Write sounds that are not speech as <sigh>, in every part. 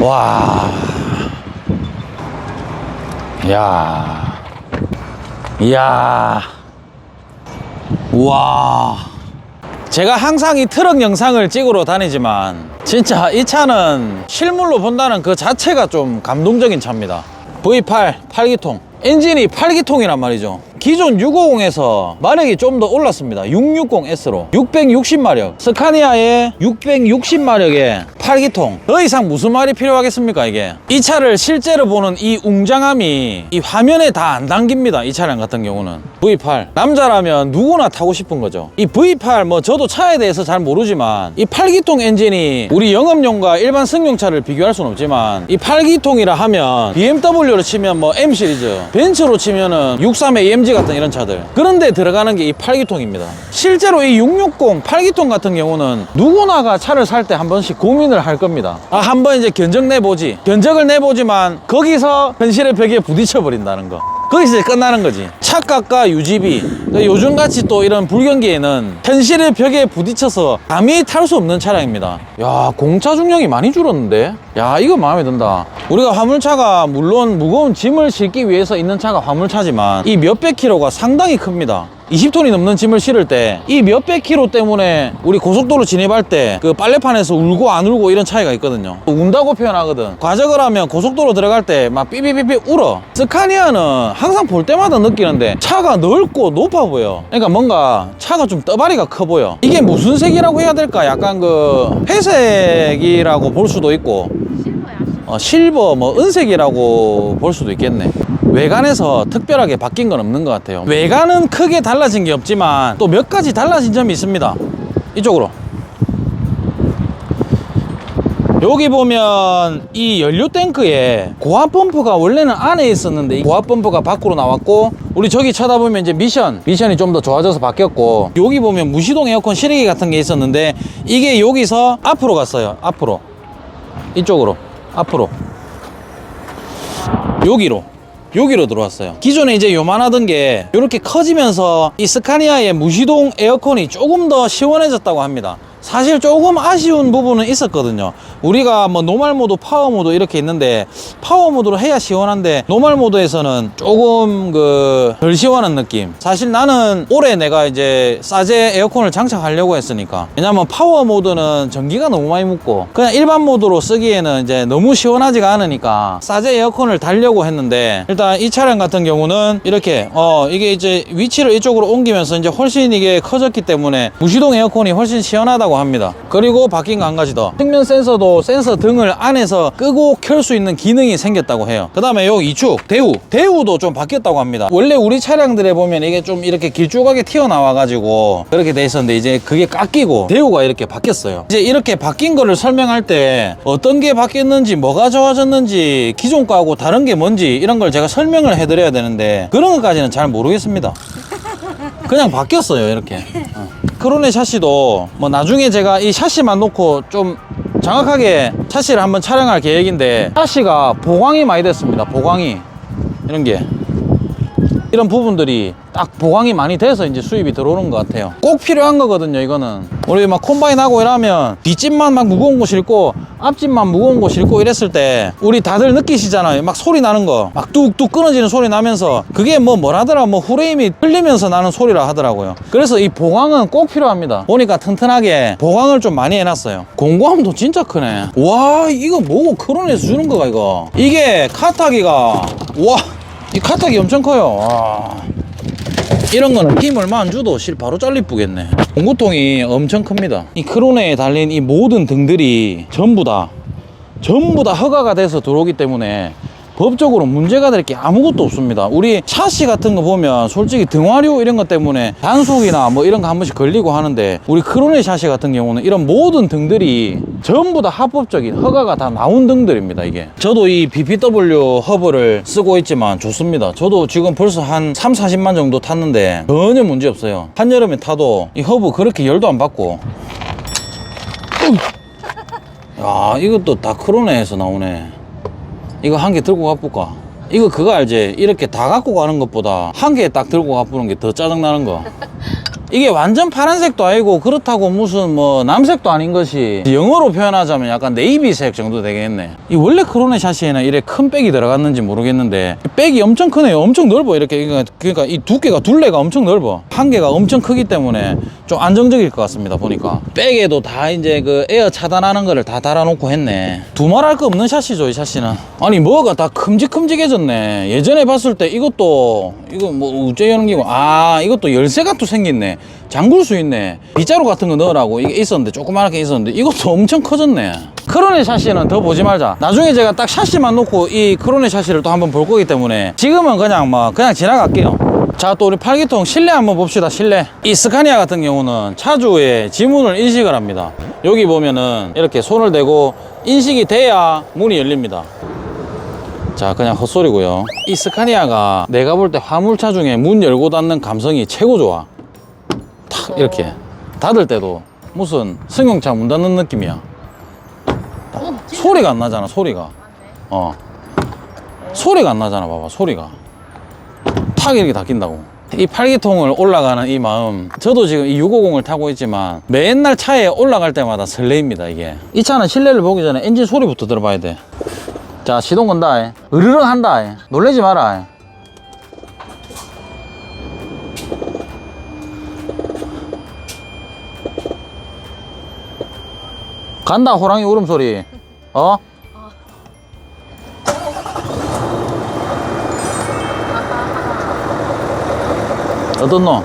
와. 야. 이야. 와. 제가 항상 이 트럭 영상을 찍으러 다니지만 진짜 이 차는 실물로 본다는 그 자체가 좀 감동적인 차입니다. V8 8기통. 엔진이 8기통이란 말이죠. 기존 650에서 마력이 좀 더 올랐습니다. 660S로 660마력. 스카니아의 660마력의 8기통. 더 이상 무슨 말이 필요하겠습니까, 이게? 이 차를 실제로 보는 이 웅장함이 이 화면에 다 안 담깁니다. 이 차량 같은 경우는. V8. 남자라면 누구나 타고 싶은 거죠. 이 V8 뭐 저도 차에 대해서 잘 모르지만 이 8기통 엔진이 우리 영업용과 일반 승용차를 비교할 수는 없지만 이 8기통이라 하면 BMW로 치면 뭐 M 시리즈, 벤츠로 치면은 63의 AMG 같은 이런 차들. 그런데 들어가는 게 이 8기통입니다. 실제로 이 660 8기통 같은 경우는 누구나가 차를 살 때 한 번씩 고민을 할 겁니다. 아, 한번 이제 견적 내보지. 견적을 내보지만 거기서 현실의 벽에 부딪혀 버린다는 거. 거기서 끝나는 거지. 착각과 유지비. 요즘 같이 또 이런 불경기에는 현실의 벽에 부딪혀서 감히 탈 수 없는 차량입니다. 야, 공차 중량이 많이 줄었는데? 야, 이거 마음에 든다. 우리가 화물차가 물론 무거운 짐을 싣기 위해서 있는 차가 화물차지만 이 몇백 킬로가 상당히 큽니다. 20톤이 넘는 짐을 실을 때 이 몇백 킬로 때문에 우리 고속도로 진입할 때 그 빨래판에서 울고 안 울고 이런 차이가 있거든요. 운다고 표현하거든. 과적을 하면 고속도로 들어갈 때 막 삐삐삐삐 울어. 스카니아는 항상 볼 때마다 느끼는데 차가 넓고 높아 보여. 그러니까 뭔가 차가 좀 떠바리가 커 보여. 이게 무슨 색이라고 해야 될까? 약간 그 회색이라고 볼 수도 있고 어, 실버 뭐 은색이라고 볼 수도 있겠네. 외관에서 특별하게 바뀐 건 없는 것 같아요. 외관은 크게 달라진 게 없지만 또 몇 가지 달라진 점이 있습니다. 이쪽으로. 여기 보면 이 연료 탱크에 고압 펌프가 원래는 안에 있었는데 이 고압 펌프가 밖으로 나왔고 우리 저기 쳐다보면 이제 미션 미션이 좀 더 좋아져서 바뀌었고 여기 보면 무시동 에어컨 실외기 같은 게 있었는데 이게 여기서 앞으로 갔어요 앞으로 이쪽으로 앞으로 여기로 여기로 들어왔어요. 기존에 이제 요만하던 게 이렇게 커지면서 이 스카니아의 무시동 에어컨이 조금 더 시원해졌다고 합니다 사실 조금 아쉬운 부분은 있었거든요. 우리가 뭐 노말 모드 파워 모드 이렇게 있는데 파워 모드로 해야 시원한데 노말 모드에서는 조금 그 덜 시원한 느낌. 사실 나는 올해 내가 이제 싸제 에어컨을 장착하려고 했으니까. 왜냐면 파워 모드는 전기가 너무 많이 묻고 그냥 일반 모드로 쓰기에는 이제 너무 시원하지가 않으니까 싸제 에어컨을 달려고 했는데 일단 이 차량 같은 경우는 이렇게 어 이게 이제 위치를 이쪽으로 옮기면서 이제 훨씬 이게 커졌기 때문에 무시동 에어컨이 훨씬 시원하다고 합니다. 그리고 바뀐 거 한 가지 더. 측면 센서도 센서 등을 안에서 끄고 켤 수 있는 기능이 생겼다고 해요. 그 다음에 요 이축 대우. 대우도 좀 바뀌었다고 합니다. 원래 우리 차량들에 보면 이게 좀 이렇게 길쭉하게 튀어나와 가지고 그렇게 돼 있었는데 이제 그게 깎이고 대우가 이렇게 바뀌었어요. 이제 이렇게 바뀐 거를 설명할 때 어떤 게 바뀌었는지 뭐가 좋아졌는지 기존 거하고 다른 게 뭔지 이런 걸 제가 설명을 해드려야 되는데 그런 것까지는 잘 모르겠습니다. 그냥 바뀌었어요 이렇게. 어. 크로네 샤시도. 뭐 나중에 제가 이 샤시만 놓고 좀 정확하게 샤시를 한번 촬영할 계획인데 샤시가 보강이 많이 됐습니다. 보강이. 이런 게. 이런 부분들이 딱 보강이 많이 돼서 이제 수입이 들어오는 것 같아요. 꼭 필요한 거거든요 이거는 우리 막 콤바인 하고 이러면 뒷집만 막 무거운 거 싣고 앞집만 무거운 거 싣고 이랬을 때 우리 다들 느끼시잖아요. 막 소리 나는 거. 막 뚝뚝 끊어지는 소리 나면서 그게 뭐 뭐라더라 뭐 후레임이 흘리면서 나는 소리라 하더라고요. 그래서 이 보강은 꼭 필요합니다. 보니까 튼튼하게 보강을 좀 많이 해놨어요. 공구함도 진짜 크네. 와 이거 뭐고 크론에서 주는 거가 이거? 이게 카타기가 와 이 카탁이 엄청 커요. 와. 이런 거는 힘 얼마 안 줘도 실 바로 잘리쁘겠네. 공구통이 엄청 큽니다. 이 크로네에 달린 이 모든 등들이 전부 다 전부 다 허가가 돼서 들어오기 때문에 법적으로 문제가 될 게 아무것도 없습니다. 우리 샤시 같은 거 보면 솔직히 등화류 이런 것 때문에 단속이나 뭐 이런 거 한 번씩 걸리고 하는데 우리 크로네 샤시 같은 경우는 이런 모든 등들이 전부 다 합법적인 허가가 다 나온 등들입니다. 이게 저도 이 BPW 허브를 쓰고 있지만 좋습니다. 저도 지금 벌써 한 3, 40만 정도 탔는데 전혀 문제 없어요. 한여름에 타도 이 허브 그렇게 열도 안 받고 야 이것도 다 크로네에서 나오네 이거 한 개 들고 가볼까? 이거 그거 알지? 이렇게 다 갖고 가는 것보다 한 개 딱 들고 가보는 게 더 짜증나는 거 <laughs> 이게 완전 파란색도 아니고 그렇다고 무슨 뭐 남색도 아닌 것이 영어로 표현하자면 약간 네이비색 정도 되겠네. 이 원래 크로네 샤시에는 이래 큰 백이 들어갔는지 모르겠는데 백이 엄청 크네요. 엄청 넓어 이렇게. 그러니까- 그러니까 이 두께가 둘레가 엄청 넓어. 한 개가 엄청 크기 때문에 좀 안정적일 것 같습니다 보니까. 백에도 다 이제 그 에어 차단하는 거를 다 달아놓고 했네. 두말할 거 없는 샤시죠 이 샤시는. 아니 뭐가 다 큼직큼직해졌네. 예전에 봤을 때 이것도 이거 뭐 우째 연기고 아 이것도 열쇠가 또 생겼 네 잠글 수 있네. 빗자루 같은 거 넣으라고 이게 있었는데 조그맣게 있었는데 이것도 <laughs> 엄청 커졌네. 크로네 샤시는 더 보지 말자. 나중에 제가 딱 샤시만 놓고 이 크로네 샤시를 또 한번 볼 거기 때문에 지금은 그냥 뭐 그냥 지나갈게요. 자 또 우리 팔기통 실내 한번 봅시다 실내. 이 스카니아 같은 경우는 차주의 지문을 인식을 합니다. 여기 보면은 이렇게 손을 대고 인식이 돼야 문이 열립니다. 자 그냥 헛소리고요. 이 스카니아가 내가 볼 때 화물차 중에 문 열고 닫는 감성이 최고 좋아 탁 이렇게. 닫을 때도 무슨 승용차 문 닫는 느낌이야. 어, 소리가 안 나잖아 소리가. 어. 소리가 안 나잖아 봐봐 소리가. 탁 이렇게 닫힌다고. 이 팔기통을 올라가는 이 마음 저도 지금 이 650을 타고 있지만 맨날 차에 올라갈 때마다 설레입니다 이게. 이 차는 실내를 보기 전에 엔진 소리부터 들어봐야 돼자 시동 건다 으르렁 한다 놀래지 마라 간다 호랑이 울음소리 어? 놈?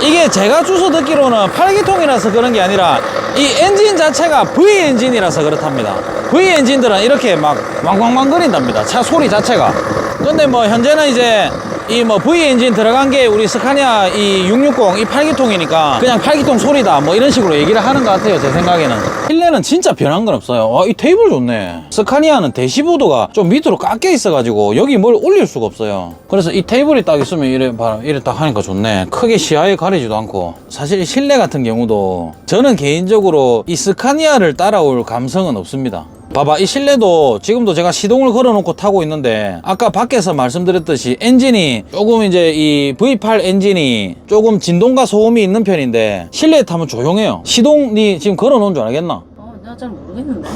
이게 제가 주워 듣기로는 팔기통이라서 그런 게 아니라 이 엔진 자체가 V 엔진이라서 그렇답니다. V 엔진들은 이렇게 막 왕왕왕 거린답니다. 차 소리 자체가. 근데 뭐 현재는 이제 이 뭐 V 엔진 들어간 게 우리 스카니아 이 660이 팔기통이니까 그냥 팔기통 소리다. 뭐 이런 식으로 얘기를 하는 것 같아요 제 생각에는. 실내는 진짜 변한 건 없어요. 와, 이 테이블 좋네. 스카니아는 대시보드가 좀 밑으로 깎여 있어 가지고 여기 뭘 올릴 수가 없어요. 그래서 이 테이블이 딱 있으면 이래 봐 이래 딱 하니까 좋네. 크게 시야에 가리지도 않고. 사실 이 실내 같은 경우도 저는 개인적으로 이 스카니아를 따라올 감성은 없습니다 봐봐 이 실내도 지금도 제가 시동을 걸어 놓고 타고 있는데 아까 밖에서 말씀드렸듯이 엔진이 조금 이제 이 V8 엔진이 조금 진동과 소음이 있는 편인데 실내에 타면 조용해요. 시동이 지금 걸어 놓은 줄 알겠나? 어, 내가 잘 모르겠는데.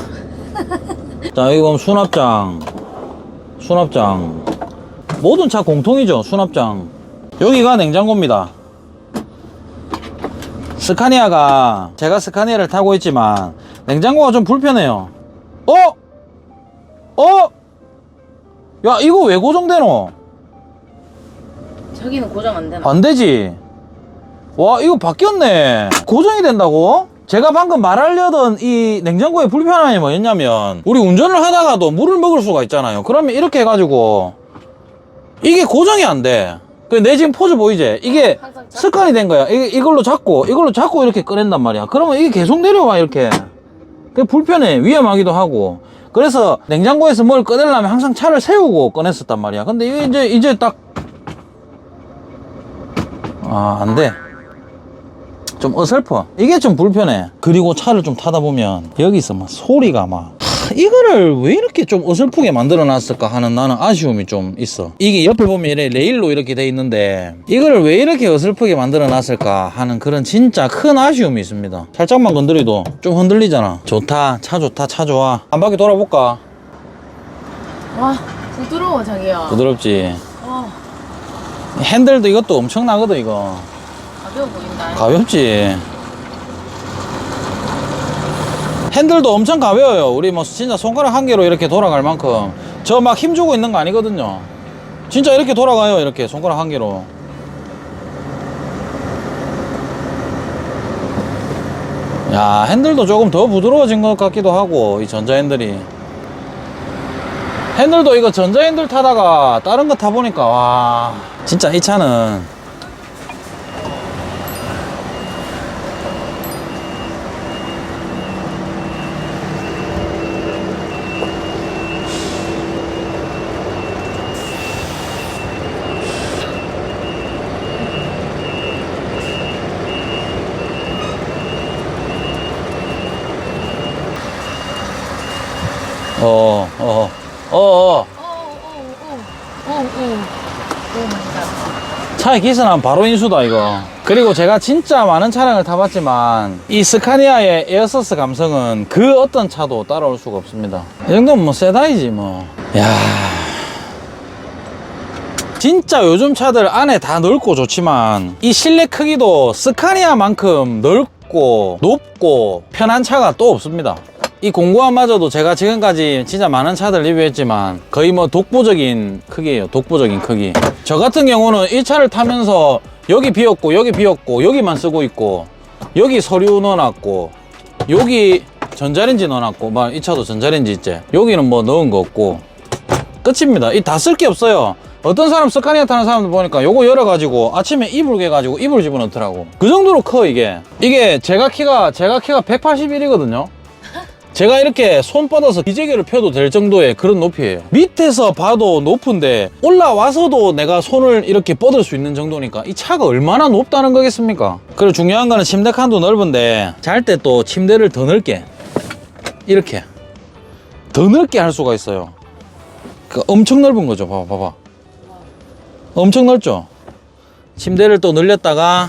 <laughs> 자 여기 보면 수납장. 수납장. 모든 차 공통이죠 수납장. 여기가 냉장고입니다. 스카니아가 제가 스카니아를 타고 있지만 냉장고가 좀 불편해요 어? 어? 야 이거 왜 고정되노? 저기는 고정 안 되나? 안 되지. 와, 이거 바뀌었네. 고정이 된다고? 제가 방금 말하려던 이 냉장고의 불편함이 뭐였냐면, 우리 운전을 하다가도 물을 먹을 수가 있잖아요. 그러면 이렇게 해가지고, 이게 고정이 안 돼. 그내 지금 포즈 보이지? 이게. 습관이 된 거야. 이, 이걸로 잡고, 이걸로 잡고 이렇게 꺼낸단 말이야. 그러면 이게 계속 내려와, 이렇게. 그 불편해. 위험하기도 하고. 그래서 냉장고에서 뭘 꺼내려면 항상 차를 세우고 꺼냈었단 말이야. 근데 이제, 이제 딱 아, 안 돼. 좀 어설퍼. 이게 좀 불편해. 그리고 차를 좀 타다 보면 여기서 막 소리가 막 하, 이거를 왜 이렇게 좀 어설프게 만들어 놨을까 하는 나는 아쉬움이 좀 있어. 이게 옆에 보면 이래 레일로 이렇게 돼 있는데 이거를 왜 이렇게 어설프게 만들어 놨을까 하는 그런 진짜 큰 아쉬움이 있습니다. 살짝만 건드려도 좀 흔들리잖아. 좋다. 차 좋다. 차 좋아. 한 바퀴 돌아볼까? 와, 부드러워, 자기야. 부드럽지. 와, 핸들도 이것도 엄청나거든 이거. 가벼워 보인다. 가볍지. 핸들도 엄청 가벼워요. 우리 뭐 진짜 손가락 한 개로 이렇게 돌아갈 만큼 저 막 힘주고 있는 거 아니거든요. 진짜 이렇게 돌아가요. 이렇게 손가락 한 개로. 야 핸들도 조금 더 부드러워진 것 같기도 하고 이 전자 핸들이 핸들도 이거 전자 핸들 타다가 다른 거 타보니까 와 진짜 이 차는 차에 기스나면 바로 인수다 이거. 그리고 제가 진짜 많은 차량을 타봤지만 이 스카니아의 에어서스 감성은 그 어떤 차도 따라올 수가 없습니다. 이 정도면 뭐 세다이지 뭐야. 진짜 요즘 차들 안에 다 넓고 좋지만 이 실내 크기도 스카니아만큼 넓고 높고 편한 차가 또 없습니다 이 공구함마저도 제가 지금까지 진짜 많은 차들 리뷰했지만 거의 뭐 독보적인 크기예요 독보적인 크기 저 같은 경우는 이 차를 타면서 여기 비었고 여기 비었고 여기만 쓰고 있고 여기 서류 넣어놨고 여기 전자레인지 넣어놨고 막 이 차도 전자레인지 있지 여기는 뭐 넣은 거 없고 끝입니다. 이 다 쓸 게 없어요. 어떤 사람 스카니아 타는 사람들 보니까 요거 열어가지고 아침에 이불 개가지고 이불 집어넣더라고. 그 정도로 커 이게. 이게 제가 키가 제가 키가 181이거든요. 제가 이렇게 손 뻗어서 기재기를 펴도 될 정도의 그런 높이에요. 밑에서 봐도 높은데 올라와서도 내가 손을 이렇게 뻗을 수 있는 정도니까 이 차가 얼마나 높다는 거겠습니까? 그리고 중요한 거는 침대 칸도 넓은데 잘 때 또 침대를 더 넓게 이렇게 더 넓게 할 수가 있어요. 그 엄청 넓은 거죠. 봐봐, 봐봐. 엄청 넓죠? 침대를 또 늘렸다가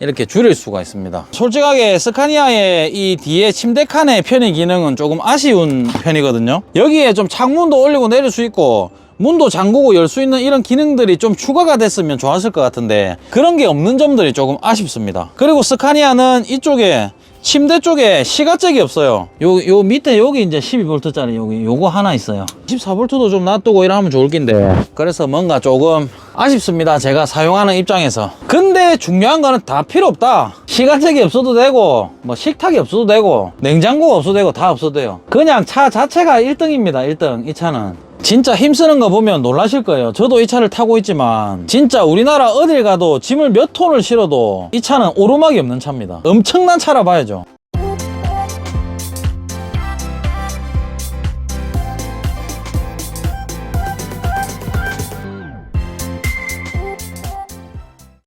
이렇게 줄일 수가 있습니다. 솔직하게 스카니아의 이 뒤에 침대 칸의 편의 기능은 조금 아쉬운 편이거든요. 여기에 좀 창문도 올리고 내릴 수 있고 문도 잠그고 열 수 있는 이런 기능들이 좀 추가가 됐으면 좋았을 것 같은데 그런 게 없는 점들이 조금 아쉽습니다. 그리고 스카니아는 이쪽에 침대 쪽에 시가잭이 없어요. 요, 요 밑에 여기 이제 12V짜리 여기 요거 하나 있어요. 14V도 좀 놔두고 이러면 좋을 낀데. 그래서 뭔가 조금 아쉽습니다. 제가 사용하는 입장에서. 근데 중요한 거는 다 필요 없다. 시가잭이 없어도 되고, 뭐 식탁이 없어도 되고, 냉장고가 없어도 되고, 다 없어도 돼요. 그냥 차 자체가 1등입니다. 1등. 이 차는. 진짜 힘쓰는 거 보면 놀라실 거예요. 저도 이 차를 타고 있지만 진짜 우리나라 어딜 가도 짐을 몇 톤을 실어도 이 차는 오르막이 없는 차입니다. 엄청난 차라 봐야죠.